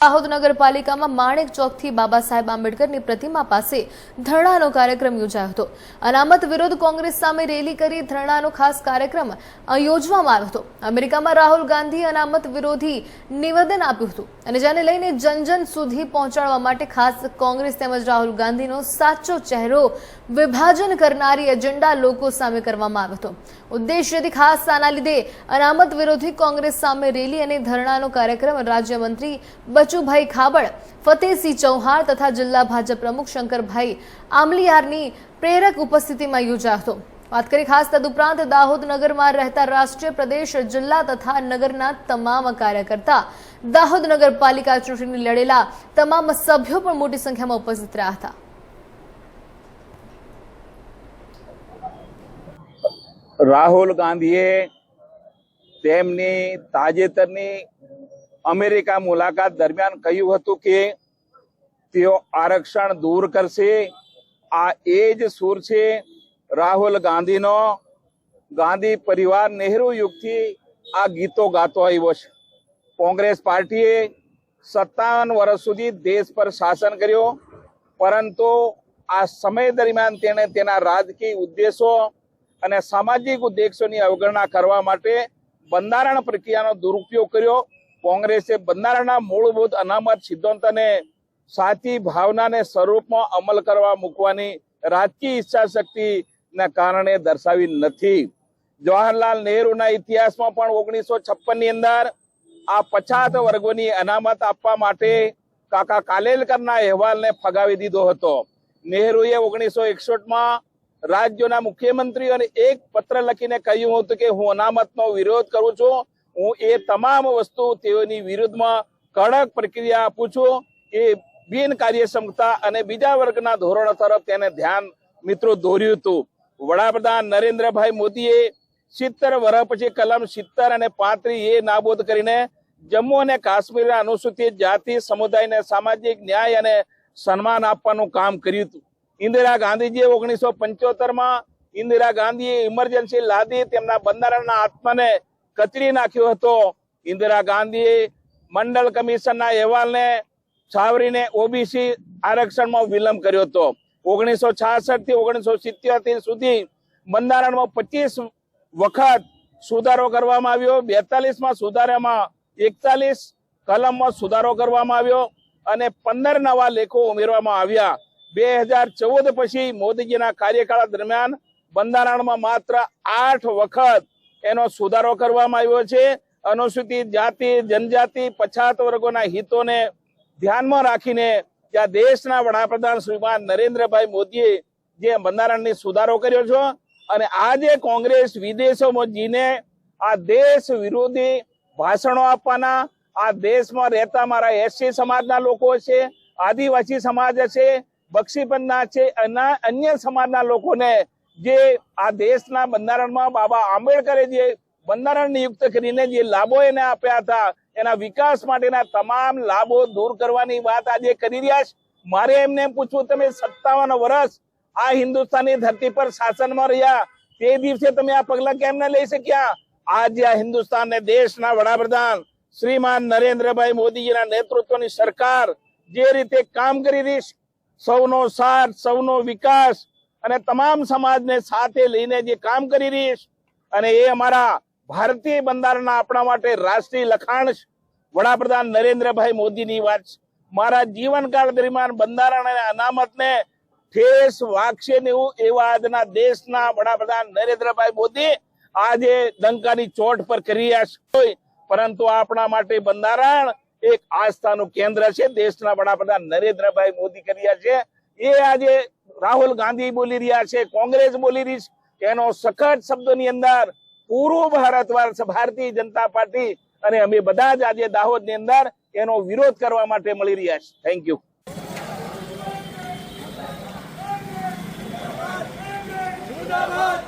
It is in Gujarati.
દાહોદ નગરપાલિકામાં માણેક ચોકથી બાબા સાહેબ આંબેડકરની પ્રતિમા પાસે ધરણાનો કાર્યક્રમ યોજાયો હતો. અનામત વિરોધ કોંગ્રેસ સામે રેલી કરી ધરણાનો ખાસ કાર્યક્રમ યોજવામાં આવ્યો હતો. અમેરિકામાં રાહુલ ગાંધી અનામત વિરોધી નિવેદન આપ્યું હતું અને જેને લઈને જન જન સુધી પહોંચાડવા માટે ખાસ કોંગ્રેસ તેમજ રાહુલ ગાંધીનો સાચો ચહેરો વિભાજન કરનારી એજન્ડા લોકો સામે કરવામાં આવ્યો હતો. ઉદ્દેશ્યથી ખાસ આના લીધે અનામત વિરોધી કોંગ્રેસ સામે રેલી અને ધરણાનો કાર્યક્રમ રાજ્યમંત્રી બચુભાઈ ખાબડ ફતેહસિંહ ચૌહાણ તથા જિલ્લા ભાજપ પ્રમુખ શંકરભાઈ આમલીયારની પ્રેરક ઉપસ્થિતિમાં યોજાયો હતો. વાત કરી ખાસ તદુપરાંત દાહોદ નગરમાં રહેતા રાષ્ટ્રીય પ્રદેશ, જિલ્લા તથા નગરના તમામ કાર્યકર્તા દાહોદ નગરપાલિકા ચૂંટણી લડેલા તમામ સભ્યો પણ મોટી સંખ્યામાં ઉપસ્થિત રહ્યા હતા. રાહુલ ગાંધીએ તેમની તાજેતરની અમેરિકા મુલાકાત દરમિયાન કહ્યું હતું કે તેઓ આરક્ષણ દૂર કરશે. આ એ જ સૂર છે રાહુલ ગાંધીનો. ગાંધી પરિવાર નહેરુ યુગથી આ ગીતો ગાતો આવ્યો છે. કોંગ્રેસ પાર્ટીએ સત્તાવન વર્ષ સુધી દેશ પર શાસન કર્યો, પરંતુ આ સમય દરમિયાન તેણે તેના રાજકીય ઉદ્દેશો અને સામાજિક ઉદ્દેશોની અવગણના કરવા માટે બંધારણ પ્રક્રિયાનો દુરુપયોગ કર્યો. કોંગ્રેસે બંધારણના મૂળભૂત અનામત સિદ્ધાંતને સાચી ભાવનાને સ્વરૂપમાં અમલ કરવા મૂકવાની રાજકીય ઈચ્છા શક્તિના કારણે દર્શાવી નથી. જવાહરલાલ નહેરુના ઇતિહાસમાં પણ ઓગણીસો છપ્પનની અંદર આ પછાત વર્ગોની અનામત આપવા માટે કાકા કાલેલકરના અહેવાલને ફગાવી દીધો હતો. નહેરુએ ઓગણીસો એકસઠમાં રાજ્યોના મુખ્યમંત્રીઓને એક પત્ર લખીને કહ્યું હતું કે હું અનામતનો વિરોધ કરું છું. હું એ તમામ વસ્તુ તેઓની વિરુદ્ધમાં કડક પ્રક્રિયા આપું છું. એ બિન કાર્યક્ષમતા અને બીજા વર્ગના ધોરણો તરફ તેને ધ્યાન મિત્રો દોર્યું હતું. વડાપ્રધાન નરેન્દ્રભાઈ મોદીએ સિત્તેર વર્ષ પછી કલમ સિત્તેર અને પાંત્રી એ નાબૂદ કરીને જમ્મુ અને કાશ્મીરના અનુસૂચિત જાતિ સમુદાયને સામાજિક ન્યાય અને સન્માન આપવાનું કામ કર્યું હતું. ઇન્દિરા ગાંધીજીએ ઓગણીસો પંચોતેરમાં ઇન્દિરા ગાંધીએ ઇમરજન્સી લાદી તેમના બંધારણના આત્માને કચરી નાખ્યો હતો. ઇન્દિરા ગાંધીએ મંડળ કમિશનના અહેવાલને છાવરીને ઓબીસી આરક્ષણમાં વિલંબ કર્યો હતો. ઓગણીસો છાસઠથી ઓગણીસો સિત્યોતેર સુધી બંધારણમાં પચીસ વખત સુધારો કરવામાં આવ્યો. બેતાલીસમાં સુધારામાં એકતાલીસ કલમમાં સુધારો કરવામાં આવ્યો અને પંદર નવા લેખો ઉમેરવામાં આવ્યા. બે હજાર ચૌદ પછી મોદીજીના કાર્યકાળ દરમિયાન બંધારણમાં માત્ર આઠ વખત એનો સુધારો કરવામાં આવ્યો છે. અનુસૂચિત જાતિ, જનજાતિ, પછાત વર્ગોના હિતોને ધ્યાનમાં રાખીને ત્યાં દેશના વડાપ્રધાન શ્રીમાન નરેન્દ્રભાઈ મોદીએ જે બંધારણની સુધારો કર્યો છે અને આજે કોંગ્રેસ વિદેશોમાં જીને આ દેશ વિરોધી ભાષણો આપવાના, આ દેશમાં રહેતા મારા એસસી સમાજના લોકો છે, આદિવાસી સમાજ છે બક્ષીપંથના છે અને અન્ય સમાજના લોકોને જે આ દેશના બંધારણમાં બાબા આંબેડકરે જે બંધારણ નિયુક્ત કરીને જે લાભો એને આપ્યા હતા, એના વિકાસ માટેના તમામ લાભો દૂર કરવાની વાત આજે કરી રહ્યા છે. મારે એમને એમ પૂછવું, તમે સત્તાવન વર્ષ આ હિન્દુસ્તાનની ધરતી પર શાસનમાં રહ્યા, તે દિવસે તમે આ પગલા કેમ ના લઈ શક્યા? આજે આ હિન્દુસ્તાન ને દેશના વડાપ્રધાન શ્રીમાન નરેન્દ્રભાઈ મોદીજીના નેતૃત્વની સરકાર જે રીતે કામ કરી રહી સૌનો સાથ, સૌનો વિકાસ અને તમામ સમાજને સાથે લઈને જે કામ કરી રહી છે, અને એ અમારા ભારતીય બંધારણના આપણા માટે રાષ્ટ્રીય લખાણ વડાપ્રધાન નરેન્દ્રભાઈ મોદીની વાત છે. મારા જીવનકાળ દરમિયાન બંધારણ અને અનામતને ઠેસ વાગશે ને એવું એવા આજના દેશના વડાપ્રધાન નરેન્દ્રભાઈ મોદી આજે દંકાની ચોટ પર કરી રહ્યા છે. પરંતુ આપણા માટે બંધારણ એક આસ્થાનું કેન્દ્ર છે. દેશના વડાપ્રધાન નરેન્દ્રભાઈ મોદી કર્યા છે. એ આજે રાહુલ ગાંધી બોલી રહ્યા છે, કોંગ્રેસ બોલી રહી છે. એનો સખત શબ્દોની અંદર પૂર્વ ભારત ભારતીય જનતા પાર્ટી. અને અમે બધા જ આજે દાહોદની અંદર એનો વિરોધ કરવા માટે મળી રહ્યા છે. Thank you Jindabad